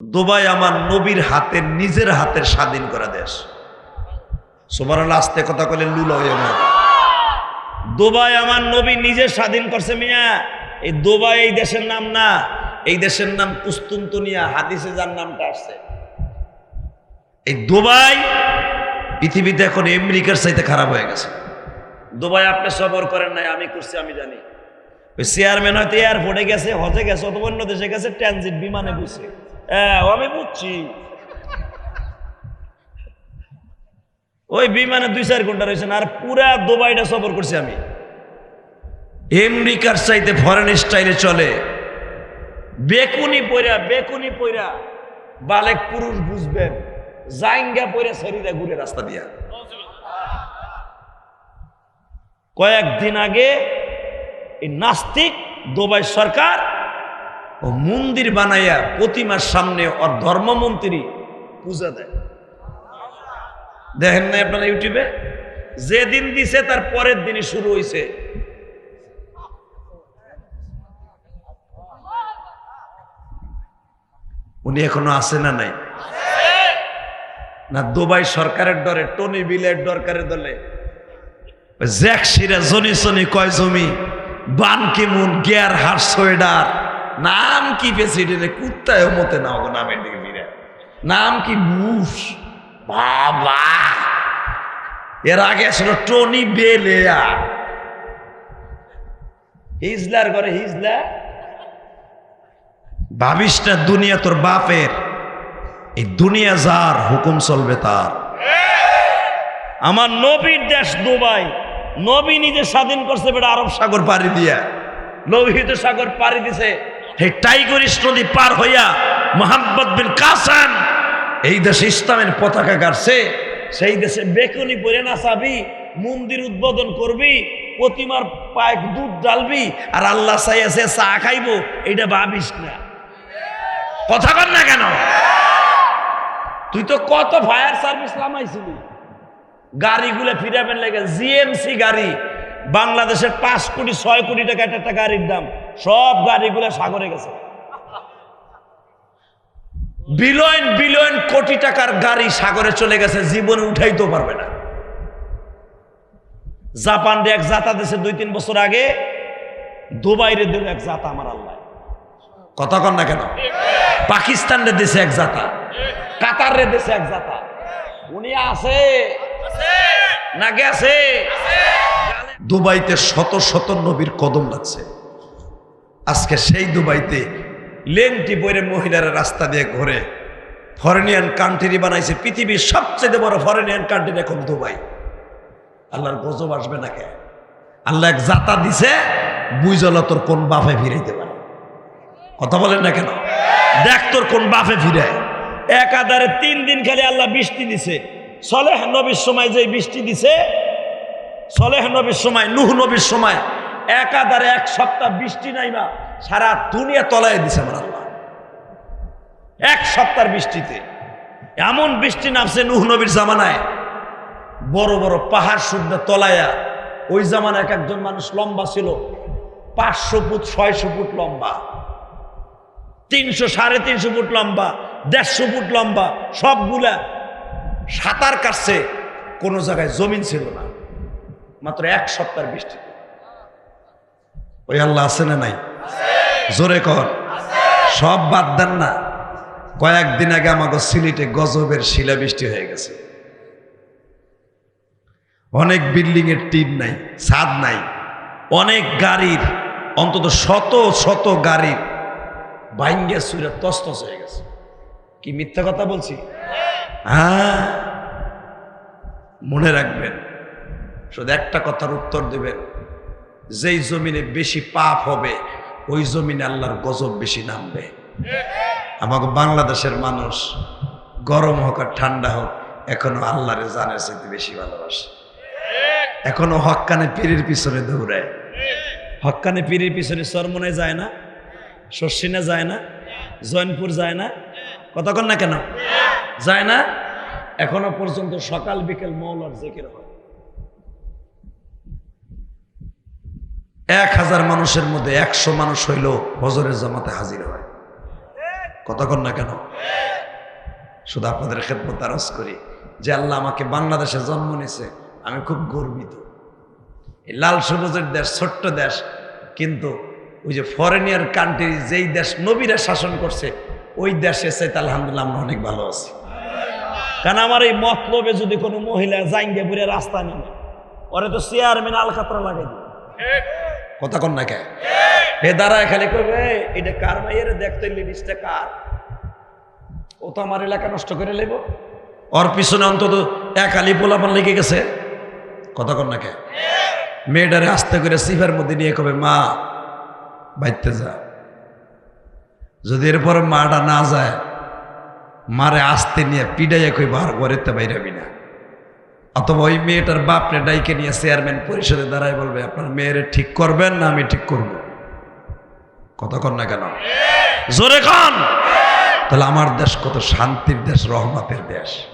Dubai আমার নবীর হাতের নিজের হাতের স্বাধীন করা দেশ। সোমার আস্তে কথা কলে লুল দুবাই আমার নবী নিজে স্বাধীন করছে মিয়া। এই দুবাই এই দেশের নাম না, এই দেশের নাম কুস্তুন্তনিয়া হাদিসে যার নামটা আসছে। এই দুবাই পৃথিবীতে এখন আমেরিকার চাইতে খারাপ হয়ে গেছে। দুবাই আপনি সবর করেন নাই, আমি করছি, আমি জানি। ওই চেয়ারম্যান হয়তো এয়ারপোর্টে গেছে, হজে গেছে, অথবা অন্য দেশে গেছে ট্রানজিট বিমানে বসে। হ্যাঁ আমি বুঝছি। ওই বিমানে দুই চার ঘণ্টা রয়েছেন, আর পুরা দুবাইটা সফর করছি আমি। আমেরিকার চাইতে ফরেন স্টাইলে চলে। বেকুনি পইরা বেকুনি পইরা বালেক পুরুষ বুঝবেন, জাইঙ্গা পইরা শরীরে ঘুরে রাস্তা দিয়া। কয়েকদিন আগে এই নাস্তিক দুবাই সরকার ও মন্দির বানাইয়া প্রতিমার সামনে ওর ধর্মমন্ত্রী পূজা দেয়। দেখেন না আপনারা ইউটিউবে? যেদিন দিছে তার পরের দিনই শুরু হয়েছে উনি এখনও আছে না নাই? না, দুবাই সরকারের ডরে, টনি বিলের দরকারের দলে। জ্যাক সিরা জনি সনি, কয় জমি? বান কিমুন গিয়ার হার সোয়েডার। নাম কি প্রেসিডেন্ট? কুত্তায় মতে না ওগো নামের দিকে ফিরে। নাম কি বুশ? বাবা! এর আগে ছিল টনি বেলেয়া হিজলার ঘরে হিজলা ভাবিস না দুনিয়া তোর বাপের? এই দুনিয়া যার হুকুম চলবে তার। আমার নবীর দেশ দুবাই। নবী নিজে স্বাধীন করছে বেটা আরব সাগর পাড়ি দিয়া। লোহিত সাগর পাড়ি দিছে। হে টাইগরিস নদী পার হইয়া মোহাম্মদ বিন কাসান এই দেশে ইসলামের পতাকা গাড়ছে সেই দেশে বেকুনি পরে না চাবি মন্দির উদ্বোধন করবি, প্রতিমার পায়ে দুধ ডালবি আর আল্লাহ চাইয়াছে চা খাইবো এইটা ভাবিস না। কথা কর না কেন? তুই তো কত ফায়ার সার্ভিস নামাইছিলি। গাড়িগুলো ফিরাবেন লাগে, জিএমসি গাড়ি, বাংলাদেশের পাঁচ কোটি, ছয় কোটি টাকা একটা একটা গাড়ির দাম, সব গাড়িগুলো সাগরে গেছে। বিলিয়ন বিলিয়ন কোটি টাকার গাড়ি সাগরে চলে গেছে, জীবনে উঠাইতেও পারবে না। জাপান রে এক জাতা দেশে দুই, তিন বছর আগে, দুবাইরে দিল এক জাতা আমার আল্লাহ। কথা কন না কেন? পাকিস্তান রে দেশে এক জাতা কাতার রে দেশে এক জাতা। উনি আছে না গেছে দুবাইতে শত শত নবীর কদম লাগছে। আজকে সেই দুবাইতে লেনটি বইরে মহিলারা রাস্তা দিয়ে ঘোরে। ফরেনিয়ান কান্ট্রি বানাইছে পৃথিবীর সবচেয়ে বড় ফরেনিয়ান কান্ট্রি এখন দুবাই। আল্লাহর গজব আসবে না কে? আল্লাহ এক জাতা দিছে বুঝল তোর কোন বাপে ফিরাইতে পারে। কথা বলেন না কেন? দেখ তোর কোন বাফে ফিরে এক আধারে তিন দিন খালি আল্লাহ বৃষ্টি দিছে। সলেহ নবীর সময় যে বৃষ্টি দিছে, সলেহ নবীর সময়, নুহ নবীর সময় এক আধারে এক সপ্তাহ বৃষ্টি নাই না সারা দুনিয়া তলায় দিছে আমার আল্লাহ। এক সপ্তাহের বৃষ্টিতে। এমন বৃষ্টি নামছে নুহ নবীর জামানায়। বড় বড় পাহাড় শুদ্ধ তলায়া। ওই জামানায় এক একজন মানুষ লম্বা ছিল। পাঁচশো ফুট, ছয়শো ফুট লম্বা। তিনশো, সাড়ে তিনশো ফুট লম্বা, দেড়শো ফুট লম্বা, সবগুলা সাঁতার কাটছে, কোনো জায়গায় জমিন ছিল না। মাত্র এক সপ্তাহের বৃষ্টি। ওই আল্লাহ আছে না নাই? জোরে কর। সব বাদ দেন না। কয়েকদিন আগে আমাকে সিলেটে গজবের শিলাবৃষ্টি হয়ে গেছে। অনেক বিল্ডিং এর টিন নাই, ছাদ নাই। অনেক গাড়ির, অন্তত শত শত গাড়ির বাইঙ্গে সুরে তস্তস হয়ে গেছে। কি মিথ্যা কথা বলছি? হ্যাঁ? মনে রাখবেন, শুধু একটা কথার উত্তর দেবেন, যেই জমিনে বেশি পাপ হবে, ওই জমিনে আল্লাহর গজব বেশি নামবে। আমাকে বাংলাদেশের মানুষ, গরম হোক আর ঠান্ডা হোক, এখনও আল্লাহরে জানের চাইতে বেশি ভালোবাসে। এখনও হক্কানে পীরের পিছনে দৌড়ায়। হক্কানে পীরের পিছনে সরমনে যায় না শর্ষিনা যায় না, জয়নপুর যায় না। কতক্ষণ না কেন? যায় না? এখনও পর্যন্ত সকাল, বিকেল মৌলার জেকের হয়। এক হাজার মানুষের মধ্যে একশো মানুষ হইল হজরের জামাতে হাজির হয়। কতক্ষণ না কেন? শুধু আপনাদের ক্ষেত্রে আরজ করি যে আল্লাহ আমাকে বাংলাদেশে জন্ম নিয়েছে। আমি খুব গর্বিত। এই লাল সবুজের দেশ ছোট্ট দেশ, কিন্তু ওই যে ফরেনিয়ার কান্ট্রি যেই দেশ নবীরা শাসন করছে, ওই দেশে চাইতে আলহামদুলিল্লাহ আমরা অনেক ভালো আছি। কারণ আমার এই মতলবে যদি কোনো মহিলা জাইঙ্গে পুরে রাস্তা নেবে ওরে তো চেয়ারম্যান আলকাতরা লাগাই কথা কন না কে? হে দাঁড়ায় খালি করবে এটা কার মাইয়ের? দেখতে লিডিসটা কার? ও তো আমার এলাকা নষ্ট করে লেব ওর পিছনে অন্তত এক আলি পোলাপান লেগে গেছে। কথা কন না কে? মেয়েটারে আস্তে করে সিফের মধ্যে নিয়ে কবে মা, বাইতে যা। যদি এরপরে মাটা না যায় মারে আস্তে নিয়ে পিডাইয়া কই বার ঘরেতে বাইরাবি না। অথবা ওই মেয়েটার বাপরে ডাইকে নিয়ে চেয়ারম্যান পরিষদে দাঁড়ায় বলবে, আপনার মেয়েরে ঠিক করবেন না, আমি ঠিক করব। কন না কেন? জোরে কন! তাহলে আমার দেশ কত শান্তির দেশ, রহমতের দেশ।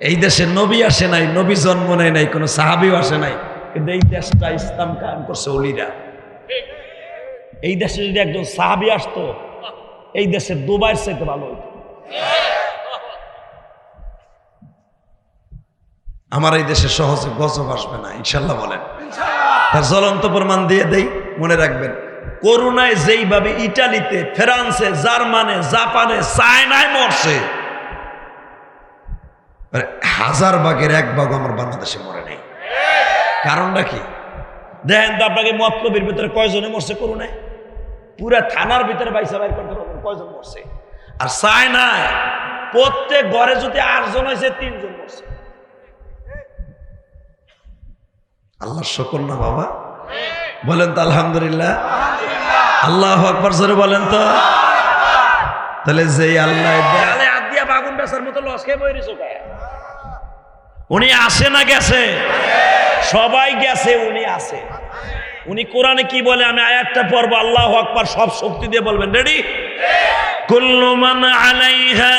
এই দেশে নবী আসে নাই, নবী জন্ম নেয় নাই, কোনো সাহাবিও আসে নাই। কিন্তু এই দেশটা ইসলাম কায়েম করছে অলিরা। এই দেশে যদি একজন সাহাবি আসতো, এই দেশে দুবাইয়ের চাইতে ভালো হতো আমার এই দেশে সহজে গজব আসবে না, ইনশাল্লাহ বলেন। তার জ্বলন্ত প্রমাণ দিয়ে দেই, মনে রাখবেন, করোনায় যেইভাবে ইটালিতে, ফ্রান্সে, জার্মানে, জাপানে, চায়নায় মরছে হাজার ভাগের এক বাঘ আমার বাংলাদেশে মরে নেই। কারণটা কি? দেখেন তো আপনাকে মতলবের ভিতরে কয়জনে মরছে করোনায়? পুরা থানার ভিতরে বাইসা বাইর করতে পারবেন, কয়জন মরছে? আর চায়নায় প্রত্যেক ঘরে যদি আটজন হয়েছে, তিনজন মরছে। আল্লাহ শকর না বাবা। বলেন তো আলহামদুলিল্লাহ। আল্লাহ আকবর, জোরে বলেন তো। তাহলে যেই আল্লাহ উনি আসে না গেছে? সবাই গেছে, উনি আছে উনি কোরআনে কি বলে? আমি আয়াতটা পড়ব, আল্লাহ আকবার, সব শক্তি দিয়ে বলবেন, রেডি? কুল্লু মান আলাইহা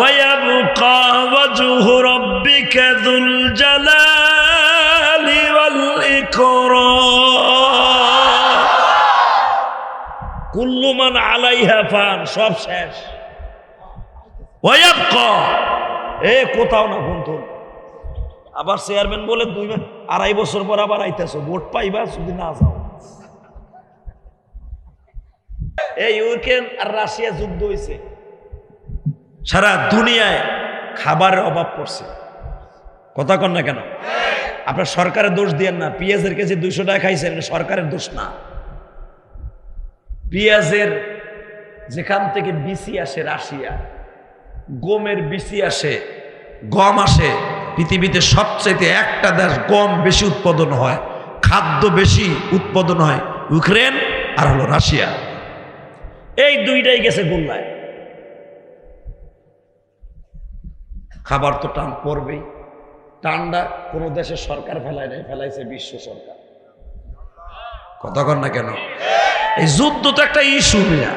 ويبقى وجه ربك ذو الجلال والإكرام كل من عليها فان সব শেষ ويبقى এ কোথাও না কিন্তু আবার চেয়ারম্যান বলে দুই মা- আড়াই বছর পর আবার আইতেছো ভোট পাইবা যদি না যাও এই ইউক্রেন আর রাশিয়া যুদ্ধ হয়েছে সারা দুনিয়ায় খাবারের অভাব পড়ছে। কথা কন না কেন? আপনার সরকারের দোষ দিয়েন না। পেঁয়াজের কেজি দুইশো টাকা খাইছেন সরকারের দোষ না। পেঁয়াজের যেখান থেকে বিসি আসে, রাশিয়া, গমের বিসি আসে, গম আসে, পৃথিবীতে সবচাইতে একটা দেশ গম বেশি উৎপাদন হয়, খাদ্য বেশি উৎপাদন হয়, ইউক্রেন আর হলো রাশিয়া। এই দুইটাই গেছে গোল্লায়। খাবার তো টান পড়বেই। টান্ডা কোনো দেশের সরকার ফেলায় নাই, ফেলাইছে বিশ্ব সরকার। কথা কর না কেন? এই যুদ্ধ তো একটা ইস্যু মিয়া।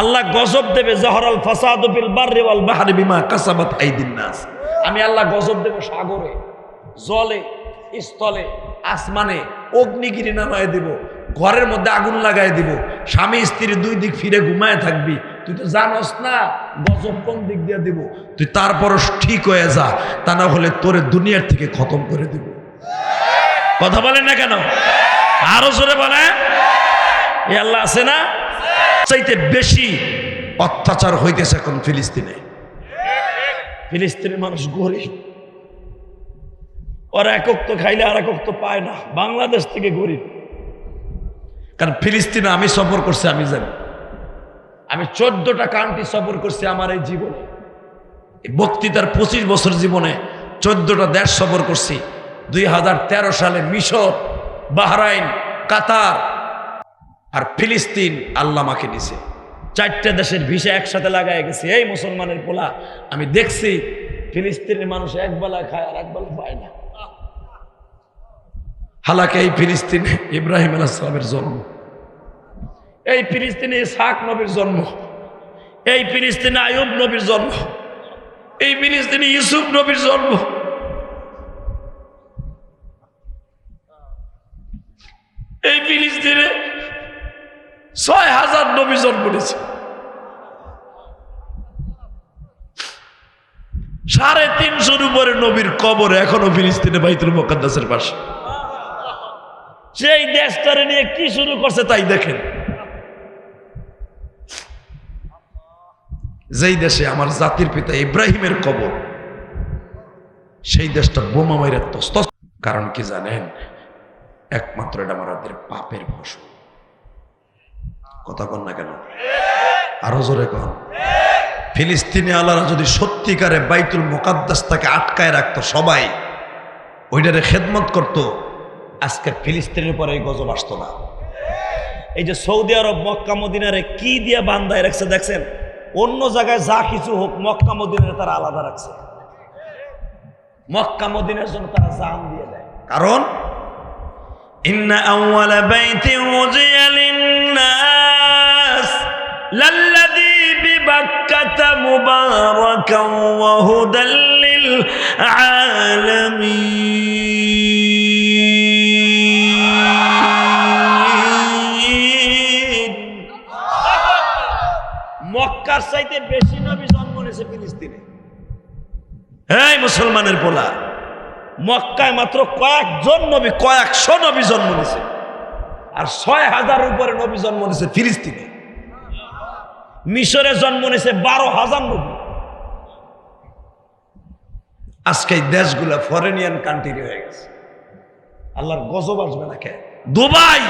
আল্লাহ গজব দেবে জহরাল ফাসাদ বিল বাররি ওয়াল বাহরি বিমা কাসাবাত আইদিন নাস। আমি আল্লাহ গজব দেব সাগরে, জলে, স্থলে, আসমানে, অগ্নিগিরি নামায় দিব, ঘরের মধ্যে আগুন লাগায় দিব, স্বামী স্ত্রী দুই দিক ফিরে ঘুমায় থাকবি তুই তো জানোস না, গজব কোন দিক দিয়ে দিব? তুই তারপরও ঠিক হয়ে যা, তা না হলে তোরে দুনিয়ার থেকে খতম করে দিব। কথা বলেন না কেন? আরও জোরে বলে এ আল্লাহ আছে না? চাইতে বেশি অত্যাচার হইতেছে এখন ফিলিস্তিনে। ফিলিস্তিনের মানুষ গরিব। ওরা একক তো খাইলে আর একক তো পায় না। বাংলাদেশ থেকে গরিব। কারণ ফিলিস্তিনে আমি সফর করছি, আমি জানি। আমি চোদ্দটা কান্ট্রি সফর করছি আমার এই জীবনে। বক্তৃতার পঁচিশ বছর জীবনে চোদ্দটা দেশ সফর করছি। দুই হাজার তেরো সালে মিশর, বাহরাইন, কাতার আর ফিলিস্তিন আল্লাহ মাকে নিছে চারটে দেশের ভিসা একসাথে লাগায় গেছে। এই মুসলমানের পোলা, আমি দেখছি ফিলিস্তিনের মানুষ একবেলা খায় আর একবেলা পায় না। হালাকে এই ফিলিস্তিনে ইব্রাহিম আলাহামের জন্ম। এই ফিলিস্তিনে ইসাক নবীর জন্ম, এই ফিলিস্তিনে আয়ুব নবীর জন্ম, এই ফিলিস্তিনে ইউসুফ নবীর জন্ম। এই ফিলিস্তিনে ছয় হাজার নবী জন্ম নিয়েছে। সাড়ে তিনশোর উপরে নবীর কবর এখনও ফিলিস্তিনে বাইতুল মোকাদ্দাসের পাশে। সেই দেশটারে নিয়ে কি শুরু করছে তাই দেখেন। যেই দেশে আমার জাতির পিতা ইব্রাহিমের কবর, সেই দেশটা বোমা মাইরা তস্ত কারণ কি জানেন? একমাত্র এটা আমাদের পাপের ফসল। কথা কন না কেন? আরও জোরে কন। ফিলিস্তিনি আল্লাহরা যদি সত্যিকারে বাইতুল মোকাদ্দাস তাকে আটকায় রাখতো সবাই, ওইটারে খেদমত করত, আজকে ফিলিস্তিনের উপরে এই গজব আসতো না। এই যে সৌদি আরব, মক্কা, মদিনারে কি দিয়ে বান্ধায় রাখছে, দেখছেন? অন্য জায়গায় যা কিছু হোক, মক্কা মদিনারে তারা আলাদা রাখছে। মক্কা মদিনার জন্য তারা জান দিয়ে দেয়। কারণ, ইন্না ওয়া হুদাল লিল আলামিন। চাইতে বেশি নবী জন্ম নিয়েছে ফিলিস্তিনে। এই মুসলমানের পোলা, মক্কায় মাত্র কয়েকজন নবী, কয়েকশো নবী জন্ম নিয়েছে। আর ছয় হাজার উপরে নবী জন্ম নিয়েছে ফিলিস্তিনে। মিশরে জন্ম নিয়েছে বারো হাজার নবী। আজকে এই দেশগুলা ফরেনিয়ান কান্ট্রি হয়ে গেছে। আল্লাহর গজব আসবে না কে? দুবাই।